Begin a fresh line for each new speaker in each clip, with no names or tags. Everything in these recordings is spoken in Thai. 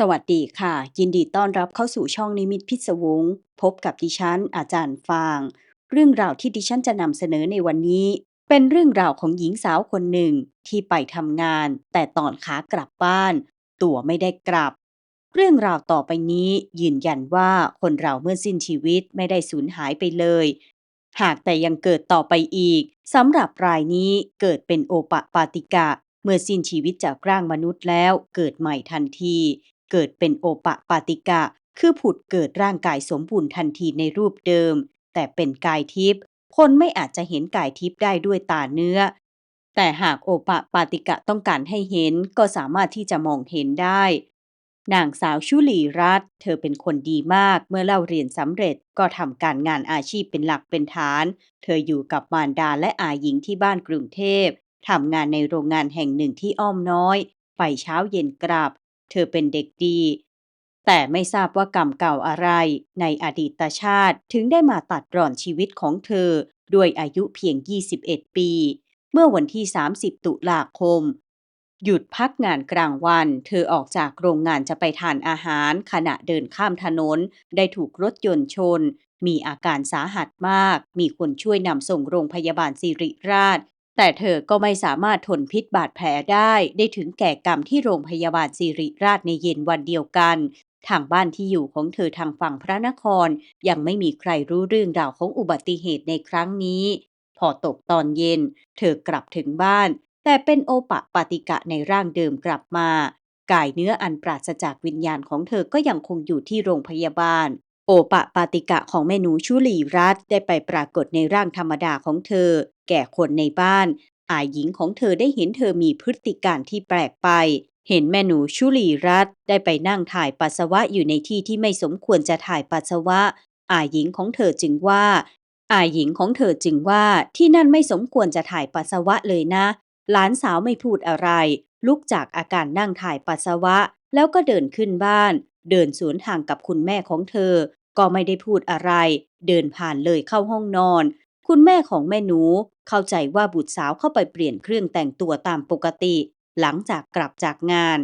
สวัสดีค่ะ ยินดีต้อนรับเข้าสู่ช่องนิมิตพิศวง พบกับดิฉัน อาจารย์ฟาง เรื่องราวที่ดิฉันจะนำเสนอในวันนี้ เป็นเรื่องราวของหญิงสาวคนหนึ่งที่ไปทำงาน แต่ตอนขากลับบ้าน ตั๋วไม่ได้กลับ เรื่องราวต่อไปนี้ยืนยันว่าคนเราเมื่อสิ้นชีวิตไม่ได้สูญหายไปเลย หากแต่ยังเกิดต่อไปอีกสำหรับรายนี้เกิดเป็นโอปะปาติกะเมื่อสิ้นชีวิตจากร่างมนุษย์แล้วเกิดใหม่ทันที เกิดเป็นโอปะปาติกะ คือผุดเกิดร่างกายสมบูรณ์ทันทีในรูปเดิม แต่เป็นกายทิพย์คนไม่อาจจะเห็นกายทิพย์ได้ด้วยตาเนื้อ แต่หากโอปะปาติกะต้องการให้เห็นก็สามารถที่จะมองเห็นได้ นางสาวชุลีรัตน์เธอเป็นคนดีมากเมื่อเล่าเรียนสำเร็จก็ทำการงานอาชีพเป็นหลักเป็นฐาน เธออยู่กับมารดาและอาหญิงที่บ้านกรุงเทพทำงานในโรงงานแห่งหนึ่งที่อ้อมน้อย ไปเช้าเย็นกลับ เธอเป็นเด็กดี แต่ไม่ทราบว่ากรรมเก่าอะไร ในอดีตชาติถึงได้มาตัดรอนชีวิตของเธอ ด้วยอายุเพียง 21 ปี เมื่อวันที่ 30 ตุลาคม หยุดพักงานกลางวัน เธอออกจากโรงงานจะไปทานอาหาร ขณะเดินข้ามถนน ได้ถูกรถยนต์ชน มีอาการสาหัสมาก มีคนช่วยนำส่งโรงพยาบาลสิริราช แต่เธอก็ไม่สามารถทนพิษบาดแผลได้ได้ถึงแก่กรรมที่โรงพยาบาลสิริราชในเย็นวันเดียวกัน ทางบ้านที่อยู่ของเธอทางฝั่งพระนคร ยังไม่มีใครรู้เรื่องราวของอุบัติเหตุในครั้งนี้ พอตกตอนเย็น เธอกลับถึงบ้าน แต่เป็นโอปะปาติกะในร่างเดิมกลับมา กายเนื้ออันปราศจากวิญญาณของเธอก็ยังคงอยู่ที่โรงพยาบาลโอปะปาติกะของแม่หนูชุลีรัตน์ได้ไปปรากฏในร่างธรรมดาของเธอ แก่คนในบ้าน อาหญิงของเธอได้เห็นเธอมีพฤติการที่แปลกไป เห็นแม่หนูชุลีรัตน์ได้ไปนั่งถ่ายปัสสาวะอยู่ในที่ที่ไม่สมควรจะถ่ายปัสสาวะ อาหญิงของเธอจึงว่า อาหญิงของเธอจึงว่าที่นั่นไม่สมควรจะถ่ายปัสสาวะเลยนะ หลานสาวไม่พูดอะไร ลุกจากอาการนั่งถ่ายปัสสาวะ แล้วก็เดินขึ้นบ้าน เดินสวนทางกับคุณแม่ของเธอ ก็ไม่ได้พูดอะไร เดินผ่านเลยเข้าห้องนอน คุณแม่ของแม่หนูเข้าใจว่าบุตรสาวเข้าไปเปลี่ยนเครื่องแต่งตัวตามปกติ หลังจากกลับจากงาน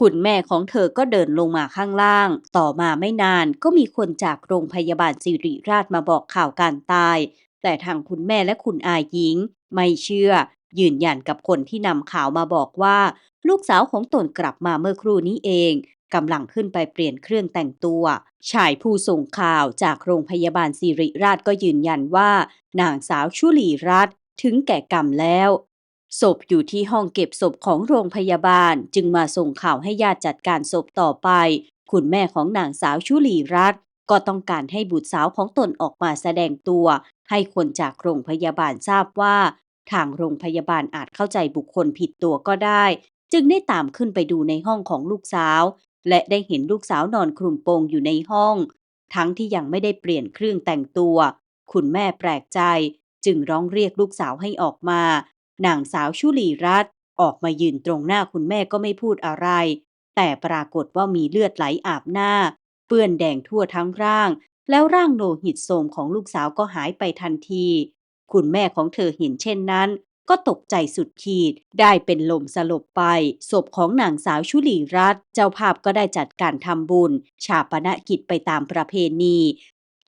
คุณแม่ของเธอก็เดินลงมาข้างล่าง ต่อมาไม่นานก็มีคนจากโรงพยาบาลสิริราชมาบอกข่าวการตาย แต่ทางคุณแม่และคุณอาหญิง ไม่เชื่อ ยืนยันกับคนที่นำข่าวมาบอกว่า ลูกสาวของตนกลับมาเมื่อครู่นี้เอง กำลังขึ้นไปเปลี่ยนเครื่องแต่งตัว ชายผู้ส่งข่าวจากโรงพยาบาลสิริราชก็ยืนยันว่า นางสาวชุลีรัตน์ถึงแก่กรรมแล้ว ศพอยู่ที่ห้องเก็บศพของโรงพยาบาลจึงมาส่งข่าวให้ญาติจัดการศพต่อไป คุณแม่ของนางสาวชุลีรัตน์ก็ต้องการให้บุตรสาวของตนออกมาแสดงตัว ให้คนจากโรงพยาบาลทราบว่า ทางโรงพยาบาลอาจเข้าใจบุคคลผิดตัวก็ได้ จึงได้ตามขึ้นไปดูในห้องของลูกสาว และได้เห็นลูกสาวนอนคลุมโปงอยู่ในห้อง ทั้งที่ยังไม่ได้เปลี่ยนเครื่องแต่งตัว คุณแม่แปลกใจ จึงร้องเรียกลูกสาวให้ออกมานางสาวชุลีรัตน์ออกมายืนตรงหน้าคุณแม่ก็ไม่พูดอะไร แต่ปรากฏว่ามีเลือดไหลอาบหน้า เปื้อนแดงทั่วทั้งร่าง แล้วร่างโลหิตโทมของลูกสาวก็หายไปทันที คุณแม่ของเธอเห็นเช่นนั้น ก็ตกใจสุดขีด ได้เป็นลมสลบไป ศพของนางสาวชุลีรัตน์เจ้าภาพก็ได้จัดการทำบุญ ชาปนกิจไปตามประเพณี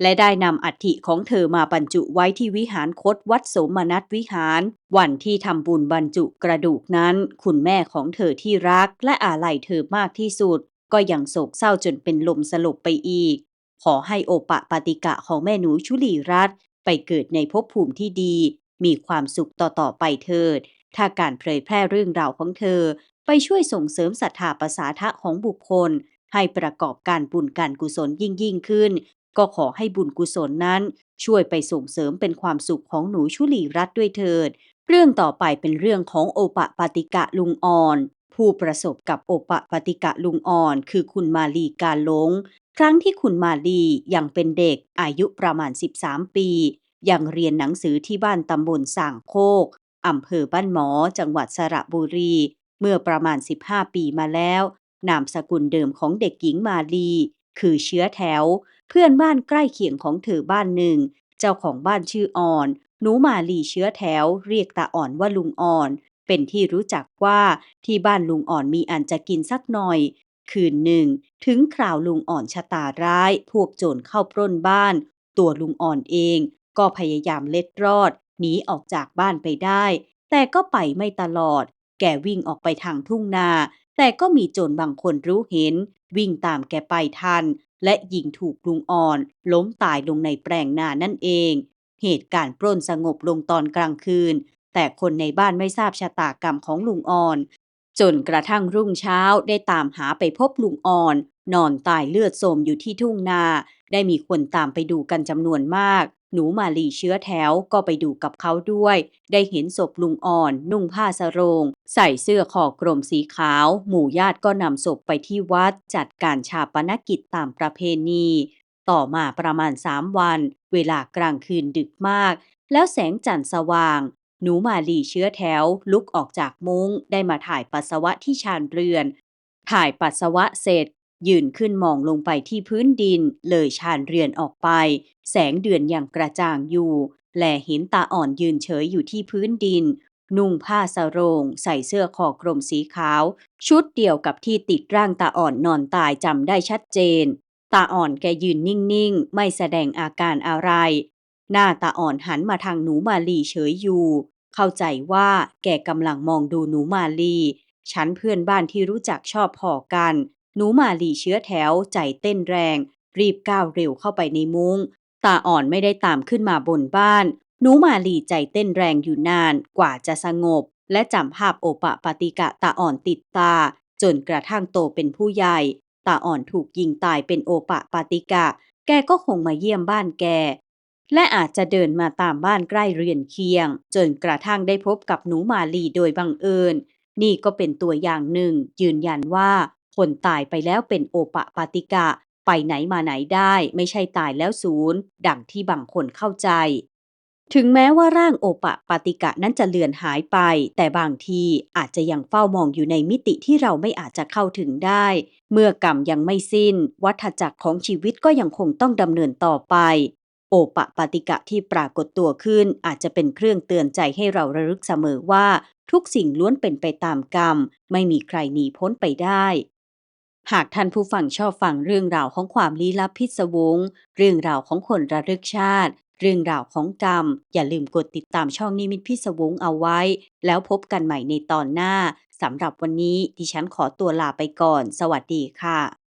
และได้นำอัฐิของเธอมาบรรจุไว้ที่วิหารคตวัดโสมนัสวิหาร วันที่ทำบุญบรรจุกระดูกนั้น คุณแม่ของเธอที่รักและอาลัยเธอมากที่สุด ก็ยังโศกเศร้าจนเป็นลมสลบไปอีก ขอให้โอปะปาติกะของแม่หนูชุลีรัตน์ไปเกิดในภพภูมิที่ดี มีความสุขต่อๆไปเถิด ถ้าการเผยแพร่เรื่องราวของเธอ ไปช่วยส่งเสริมศรัทธาประสาทะของบุคคล ให้ประกอบการบุญการกุศลยิ่งยิ่งขึ้น ก็ขอให้บุญกุศลนั้น ช่วยไปส่งเสริมเป็นความสุขของหนูชุลีรัตน์ด้วยเถิด เรื่องต่อไปเป็นเรื่องของโอปะปาติกะลุงอ่อน ผู้ประสบกับโอปะปาติกะลุงอ่อน คือคุณมาลีการลงครั้งที่คุณมาลียังเป็นเด็กอายุประมาณ 13 ปี ยังเรียนหนังสือที่บ้านตำบลส่างโคกอำเภอบ้านหมอ จังหวัดสระบุรี เมื่อประมาณ 15 ปีมาแล้ว นามสกุลเดิมของเด็กหญิงมาลี คือเชื้อแถว เพื่อนบ้านใกล้เคียงของเธอบ้านหนึ่ง เจ้าของบ้านชื่ออ่อน หนูมาลีเชื้อแถว เรียกตาอ่อนว่าลุงอ่อน เป็นที่รู้จักว่าที่บ้านลุงอ่อนมีอันจะกินสักหน่อย คืนหนึ่ง ถึงคราวลุงอ่อนชะตาร้าย พวกโจรเข้าปล้นบ้าน ตัวลุงอ่อนเอง ก็พยายามเล็ดรอดหนีออกจากบ้านไปได้ แต่ก็ไปไม่ตลอด แกวิ่งออกไปทางทุ่งนา แต่ก็มีโจรบางคนรู้เห็น วิ่งตามแกไปทัน และยิงถูกลุงอ่อน ล้มตายลงในแปลงนานั่นเอง เหตุการณ์ปล้นสงบลงตอนกลางคืน แต่คนในบ้านไม่ทราบชะตากรรมของลุงอ่อน จนกระทั่งรุ่งเช้าได้ตามหาไปพบลุงอ่อน นอนตายเลือดโสมอยู่ที่ทุ่งนา ได้มีคนตามไปดูกันจำนวนมาก หนูมาลีเชื้อแถวก็ไปดูกับเขาด้วย ได้เห็นศพลุงอ่อน นุ่งผ้าสรง ใส่เสื้อคอกลมสีขาว หมู่ญาติก็นำศพไปที่วัด จัดการชาปนกิจตามประเพณี ต่อมาประมาณสามวัน เวลากลางคืนดึกมาก แล้วแสงจันทร์สว่าง หนูมาลีเชื้อแถว ลุกออกจากมุง้งได้มาถ่ายปัสสาวะที่ชานเรือน ถ่ายปัสสาวะเสร็จ ยืนขึ้นมองลงไปที่พื้นดิน เลยชานเรือนออกไป แสงเดือนอย่างกระจ่างอยู่ แลเห็นตาอ่อนยืนเฉยอยู่ที่พื้นดิน นุ่งผ้าสรง ใส่เสื้อคอกลมสีขาว ชุดเดียวกับที่ติดร่างตาอ่อนนอนตายจำได้ชัดเจน ตาอ่อนแกยืนนิ่งๆ ไม่แสดงอาการอะไร หน้าตาอ่อนหันมาทางหนูมาลีเฉยอยู่ เข้าใจว่าแกกำลังมองดูหนูมาลีฉันเพื่อนบ้านที่รู้จักชอบพอกัน หนูมาลีเชื้อแถวใจเต้นแรง รีบก้าวเร็วเข้าไปในมุง้ง ตาอ่อนไม่ได้ตามขึ้นมาบนบ้าน หนูมาลีใจเต้นแรงอยู่นานกว่าจะสงบ และจำภาพโอปะปาติกะตาอ่อนติดตา จนกระทั่งโตเป็นผู้ใหญ่ ตาอ่อนถูกยิงตายเป็นโอปะปาติกะ แกก็คงมาเยี่ยมบ้านแก และอาจจะเดินมาตามบ้านใกล้เรือนเคียง จนกระทั่งได้พบกับหนูมาลีโดยบังเอิญ นี่ก็เป็นตัวอย่างหนึ่ง ยืนยันว่า คนตายไปแล้วเป็นโอปะปาติกะ ไปไหนมาไหนได้ไม่ใช่ตายแล้วศูนย์ ดังที่บางคนเข้าใจ ถึงแม้ว่าร่างโอปะปาติกะนั้นจะเลือนหายไป แต่บางทีอาจจะยังเฝ้ามองอยู่ในมิติที่เราไม่อาจจะเข้าถึงได้ เมื่อกรรมยังไม่สิ้น วัฏจักรของชีวิตก็ยังคงต้องดำเนินต่อไปโอปะปาติกะที่ปรากฏตัวขึ้นอาจจะเป็นเครื่องเตือนใจให้เราระลึกเสมอว่า ทุกสิ่งล้วนเป็นไปตามกรรม ไม่มีใครหนีพ้นไปได้ หากท่านผู้ฟังชอบฟังเรื่องราวของความลี้ลับพิศวง เรื่องราวของคนระลึกชาติ เรื่องราวของกรรม อย่าลืมกดติดตามช่องนิมิตพิศวงเอาไว้ แล้วพบกันใหม่ในตอนหน้าสำหรับวันนี้ดิฉันขอตัวลาไปก่อน สวัสดีค่ะ